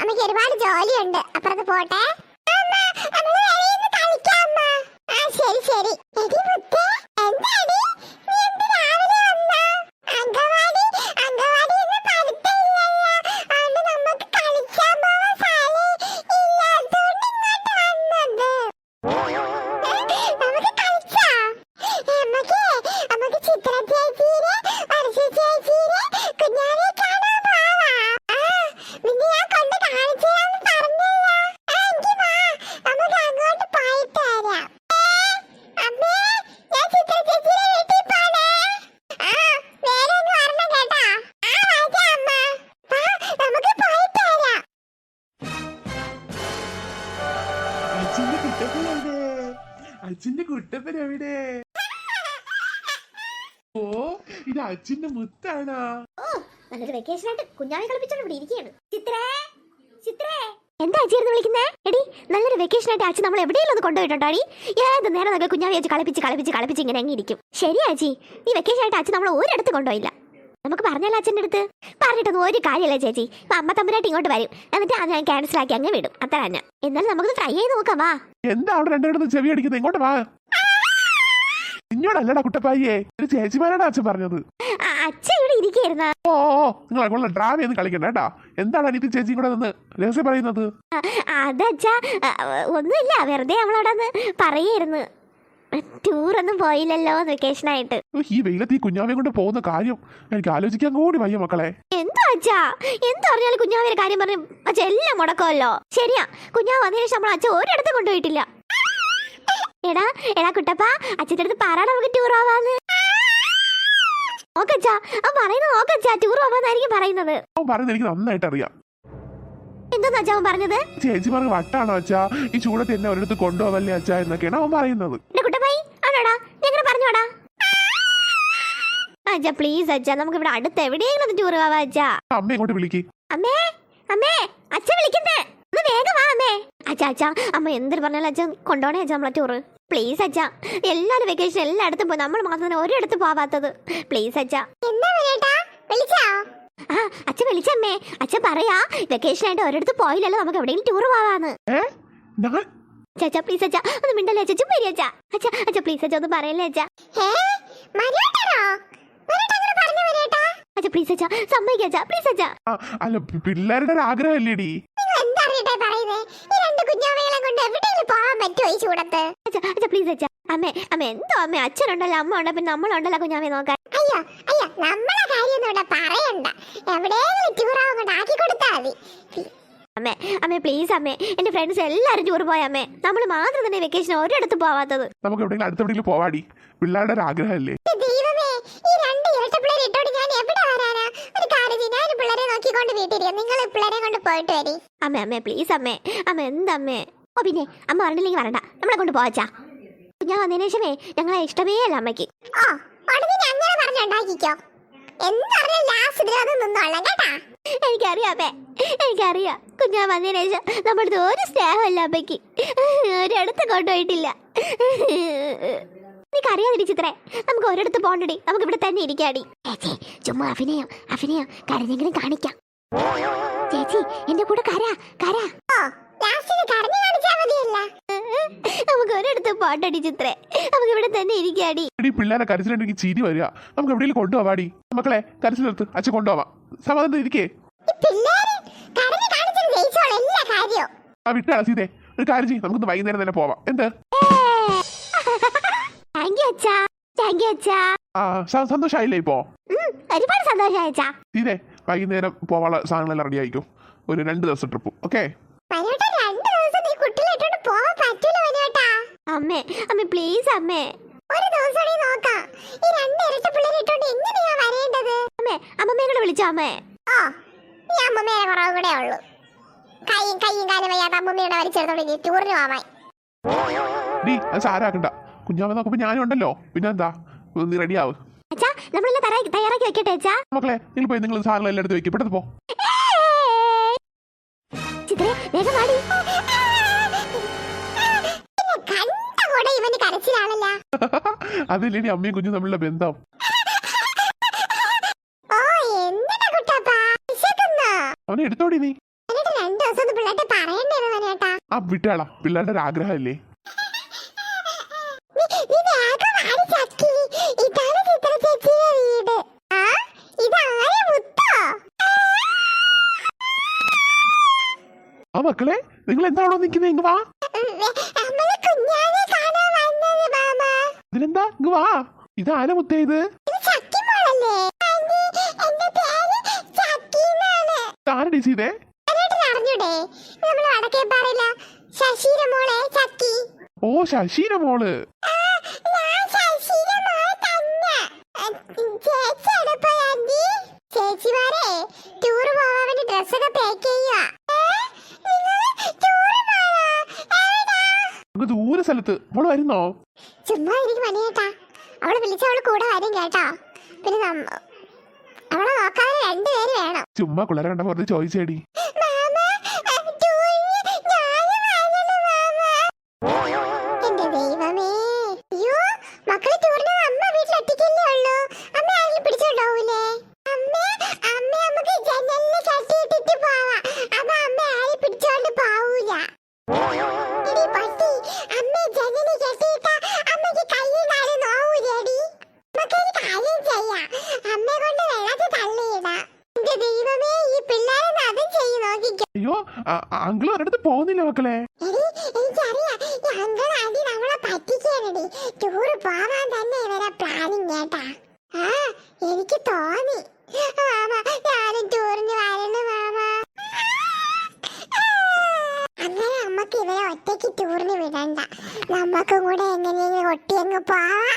അമ്മയ്ക്ക് ഒരുപാട് ജോലിയുണ്ട്. അപ്പുറത്ത് പോട്ടെ. അമ്മ, വെളിയിന്ന് കളിക്കാം, അമ്മ. ആ, ശരി ശരി. ഇത് അച്ഛന്റെ മുത്താണോ. നല്ലൊരു വെക്കേഷൻ ആയിട്ട് കുഞ്ഞാവെ കളിപ്പിച്ചോണ്ട് ഇവിടെ ഇരിക്കുകയാണ്. ചിത്രേ ചിത്രേ. എന്താ അച്ഛന്ന് വിളിക്കുന്നേ? എടി നല്ലൊരു വെക്കേഷൻ ആയിട്ട് അച്ഛൻ നമ്മൾ എവിടെയെങ്കിലും ഒന്ന് കൊണ്ടുപോയിട്ടുണ്ടോ അടി ഏത് നേരം നമുക്ക് കുഞ്ഞാവെ അച്ഛൻ കളിപ്പിച്ച് കളിപ്പിച്ച് കളിപ്പിച്ച് ഇങ്ങനെ അങ്ങ് ഇരിക്കും. ശരി അച്ഛി ഈ വെക്കേഷൻ ആയിട്ട് അച്ഛൻ നമ്മൾ ഒരിടത്ത് കൊണ്ടുപോയില്ല. നമുക്ക് പറഞ്ഞല്ലോ അച്ഛന്റെ അടുത്ത്? പറഞ്ഞിട്ടൊന്നും ഒരു കാര്യമില്ല ചേച്ചി. അമ്മ തമ്പുരായിട്ട് ഇങ്ങോട്ട് വരും. എന്നിട്ട് അത് ഞാൻ ക്യാൻസൽ ആക്കി അങ്ങ് വിടും. അത്ര തന്നെ എന്നാലും നമുക്ക് ട്രൈ ചെയ്ത് നോക്കാം വാ. എന്താ അവിടെ രണ്ടുപേരും ചെവി അടിക്കുന്നത് ഇങ്ങോട്ട് വാ. നിന്നോടല്ലടാ കുട്ടപ്പായിയെ. ഒരു ചേച്ചിമാരാണ് അച്ഛൻ പറഞ്ഞത്. അച്ഛൻ ഇവിടെ ഇരിക്കുകയായിരുന്ന. ഓ ഓ നിങ്ങൾ അങ്ങോട്ടുള്ള ഡ്രാമ ഒന്നും കളിക്കണ്ട കേട്ടാ. എന്താണ് അനിയത്തി ചേച്ചിയും കൂടെ നിന്ന് രഹസ്യം പറയുന്നത്? അതച്ഛാ ഒന്നുമില്ല വെറുതെ നമ്മളവിടെ പറയായിരുന്നു ടൂറൊന്നും പോയില്ലല്ലോ വെക്കേഷൻ ആയിട്ട്. ഈ വെയിലത്ത് ഈ കുഞ്ഞാവയും കൊണ്ട് പോകുന്ന കാര്യം എനിക്ക് ആലോചിക്കാൻ കൂടി വയ്യ മക്കളെ. എന്താ അച്ഛാ എന്താ പറഞ്ഞാലും കുഞ്ഞാവിന്റെ കാര്യം പറഞ്ഞു അച്ഛ എല്ലാം മുടക്കമല്ലോ ശരിയാ കുഞ്ഞാവ് വന്നതിന് ശേഷം നമ്മൾ അച്ഛൻ ഒരിടത്ത് കൊണ്ടുപോയിട്ടില്ല. എടാ എടാ കുട്ടപ്പ അച്ഛന്റെ അടുത്ത് പറ നമുക്ക് ടൂർ നോക്കച്ചാ അവൻ പറയുന്നത് നോക്കച്ചാ ടൂർ പറയുന്നത്. അവൻ പറയുന്നത് എനിക്ക് നന്നായിട്ട് അറിയാം. എന്തോന്നാ അച്ഛാ അവൻ പറഞ്ഞത്? വട്ടാണോ അച്ഛാ? ഈ ചൂടത്ത് എന്നെ ഒരിടത്ത് കൊണ്ടുപോവല്ലേ അച്ഛാ എന്നൊക്കെയാണ് അവൻ പറയുന്നത്. കുട്ടപ്പായി ആണോടാ? പറഞ്ഞോടാ. അച്ഛാ പ്ലീസ് അച്ഛാ നമുക്ക് ഇവിടെ അടുത്ത് എവിടെയെങ്കിലും ടൂർ അച്ഛാ. അമ്മ ഇങ്ങോട്ട് വിളിക്ക്. അമ്മേ അമ്മേ അച്ഛൻ ഒന്ന് വേഗം വാ അമ്മേ. അച്ഛാ അച്ഛാ അമ്മ പറഞ്ഞാലും അച്ഛൻ കൊണ്ടോണേ അച്ഛാ നമ്മളെ ടൂറ് പ്ലീസ് അച്ഛാ. എല്ലാവരും വെക്കേഷൻ എല്ലായിടത്തും പോയി. നമ്മൾ മാത്രം ഒരിടത്ത് പോവാത്തത്. പ്ലീസ് അച്ഛാ. എന്താ വിളിച്ചോ? ആ അച്ഛൻ വിളിച്ചമ്മേ. അച്ഛൻ പറയാ വെക്കേഷൻ ആയിട്ട് ഒരിടത്ത് പോയില്ലല്ലോ നമുക്ക് എവിടെയെങ്കിലും ടൂർ പോവാന്ന്. ചാച്ചാ പ്ലീസ് അച്ഛാ ഒന്ന് മിണ്ടല്ലേ അച്ഛൻ ഇരി അച്ഛാ. അച്ഛാ അച്ഛാ പ്ലീസ് അച്ഛാ ഒന്ന് പറയല്ലേ അച്ഛാ. അച്ഛാ പ്ലീസ് അച്ഛാ. സമ്മതിക്കാം അച്ഛാ. പ്ലീസ് അച്ഛാ. അല്ല പിള്ളേരുടെ ഒരു ആഗ്രഹമല്ലേടി ഈ അച്ഛാ പ്ലീസ് അച്ഛാ. അമ്മേ അമ്മ എന്തോ അമ്മ? അച്ഛനുണ്ടല്ലോ അമ്മ ഉണ്ടോ പിന്നെ നമ്മളുണ്ടല്ലോ കുഞ്ഞാമേ നോക്കാൻ. അയ്യോ അയ്യോ നമ്മളെ കാര്യം ഇവിടെ പറയണ്ട. എവിടെയെങ്കിലും ടൂർ അങ്ങോട്ട് ആക്കി കൊടുത്താൽ മതി. അമ്മേ അമ്മേ പ്ലീസ് അമ്മേ. എന്റെ ഫ്രണ്ട്സ് എല്ലാവരും ടൂർ പോയ അമ്മേ. നമ്മൾ മാത്രം തന്നെ വെക്കേഷൻ ഒരിടത്ത് പോവാത്തത്. നമുക്ക് എവിടെയെങ്കിലും അടുത്ത് എവിടെയെങ്കിലും പോവാടി. പിള്ളേരുടെ ഒരു ആഗ്രഹമല്ലേ? ദൈവമേ ഈ രണ്ട് ഇരട്ട പിള്ളേരെ ഇട്ടോണ്ട് ഞാൻ എവിടെ വരാനാ ഒരു കാര്യം ചെയ്യ്, ഞാൻ പിള്ളേരെ നോക്കിക്കൊണ്ട് വീട്ടിരിക്കും നിങ്ങൾ പിള്ളേരെ കൊണ്ട് പോയിട്ട് വരി. അമ്മേ അമ്മേ പ്ലീസ് അമ്മേ. അമ്മ എന്താ എന്തമ്മേ? ഓ പിന്നെ അമ്മ പറഞ്ഞില്ലെങ്കിൽ വരണ്ട. നമ്മളെ കൊണ്ട് പോവച്ചാ ഞാൻ വന്നതിന് ശേഷമേ ഞങ്ങളെ ഇഷ്ടമേ അല്ല അമ്മയ്ക്ക്. ഓ ഞാൻ അങ്ങനെ പറഞ്ഞുണ്ടാക്കിക്കോ. എന്തറിയാം ലാസ്റ്റ് ഇതിലൊന്ന് നിന്നോളാം കേട്ടാ. എനിക്കറിയാം അമ്മേ എനിക്കറിയാം. കുഞ്ഞാ വന്നതിന് ശേഷം നമ്മുടെ ഒരു സ്നേഹമല്ല അമ്മയ്ക്ക്. ഒരിടത്ത് കൊണ്ടുപോയിട്ടില്ല. എനിക്കറിയാതിരി ചിത്രേ നമുക്ക് ഒരിടത്ത് പോകണ്ടടി നമുക്ക് ഇവിടെ തന്നെ ഇരിക്കാടി. ചേച്ചി ചുമ്മാ അഭിനയം അഭിനയം. കരഞ്ഞെങ്കിലും കാണിക്കാം. ചേച്ചി എന്റെ കൂടെ കര കര പോകണ്ടടി ചിത്രേ. നമുക്ക് ഇവിടെ തന്നെ ഇരിക്കാടി. എടി പിള്ളേരെ കരച്ചിലുണ്ടെങ്കിൽ ചിരി വരിക. നമുക്ക് എവിടെയെങ്കിലും കൊണ്ടുപോവാടി. മക്കളെ കരച്ചിലെടുത്ത് അച്ഛൻ കൊണ്ടുപോവാം. സമാധാനം ഇരിക്കേ. ആ വിട്ടാ സീതേ ഒരു കാര്യം ചെയ്യും നമുക്ക് വൈകുന്നേരം തന്നെ പോവാം. എന്ത്? ആ സന്തോഷായില്ലേ ഇപ്പോ? ഒരുപാട് സന്തോഷായി സീതേ വൈകുന്നേരം പോവാനുള്ള സാധനങ്ങളെല്ലാം റെഡി ആയിക്കും ഒരു രണ്ട് ദിവസം ട്രിപ്പ് ഓക്കെ അമ്മേ അമ്മേ പ്ലീസ് അമ്മേ. ഒരു ദിവസം നോക്കാം. ഈ രണ്ട് ഇരട്ട പിള്ളേരെ ഇട്ടോണ്ട് എങ്ങനെയാ വരേണ്ടത്? അമ്മേ അമ്മമ്മേനെ വിളിച്ചോ അമ്മേ. ഓ ഈ അമ്മമ്മേനെ കുറവ് കൂടെ ഉള്ളൂ. കൈയും കൈയും കാലും വയ്യാത്ത അമ്മമ്മയുടെ വലിച്ചെടുത്തോണ്ട് നീ ടൂറിന് പോവാൻ ഡീ അത് സാരാക്കണ്ട. കുഞ്ഞാമ്മ നോക്കുമ്പോ ഞാനും ഉണ്ടല്ലോ. പിന്നെ എന്താ നീ റെഡി ആവ്. അച്ഛാ നമ്മളെല്ലാം തയ്യാറാക്കി തയ്യാറാക്കി വെക്കട്ടെ അച്ഛാ. മക്കളെ നിങ്ങൾ പോയി നിങ്ങൾ സാധനങ്ങൾ എല്ലാം എടുത്ത് വെക്കും. പെട്ടെന്ന് പോ. ചിത്രേ വേഗം വാടി. കൂടെ ഇവന് കരച്ചിലാണല്ല. അതില്ലേ അമ്മയും കുഞ്ഞും തമ്മിലുള്ള ബന്ധം. ഓ എന്തിനാ കുട്ടപ്പാ വിശക്കുന്നോ അവനെ എടുത്തോടി നീ. എന്നിട്ട് രണ്ടു ദിവസം ഒന്ന് പിള്ളേരുടെ പറയണ്ടേന്ന് മനേട്ടാ ആ വിട്ടാളാ പിള്ളേരുടെ ഒരു ആഗ്രഹമല്ലേ? നീ നീ വേഗം വാടി ചക്കി. ഇതാണ് ചിത്ര ചേച്ചിയുടെ വീട്. ആ ഇതാരെ മുത്തോ? ആ മക്കളെ നിങ്ങൾ എന്താണോ നിൽക്കുന്നത് ഇങ്ങ് വാ. ഉം, വേ- നമ്മൾ ഇതിനെന്താ ഇങ്ങ് വാ. ഇത് ആന മുത്തേ ഇത്? ആരടി ഓ ശശീര മോൾ. ചേച്ചിമാരെ ടൂർ പോവാൻ വേണ്ടി ഡ്രസ്സൊക്കെ പാക്ക് ചെയ്യുക ദൂരെ സ്ഥലത്ത്. മോൾ വരുന്നോ? ചുമ്മാ എനിക്ക് മണിയേട്ടാ അവൾ വിളിച്ച അവൾ കൂടെ വരും കേട്ടോ. പിന്നെ അവളെ നോക്കാൻ രണ്ടുപേര് വേണം. ചുമ്മാ പിള്ളേരെ കണ്ട വെറുതെ ചോദിച്ചേടി. അങ്കിൾ ഒരിടത്ത് പോകുന്നില്ല മക്കളെ. പോവാൻ തന്നെ പ്ലാനിങ് കേട്ടാ. ആ എനിക്ക് തോന്നി. ഒറ്റയ്ക്ക് നമ്മക്കും കൂടെ എങ്ങനെയെങ്കിലും ഒട്ടി അങ്ങ് പോവാം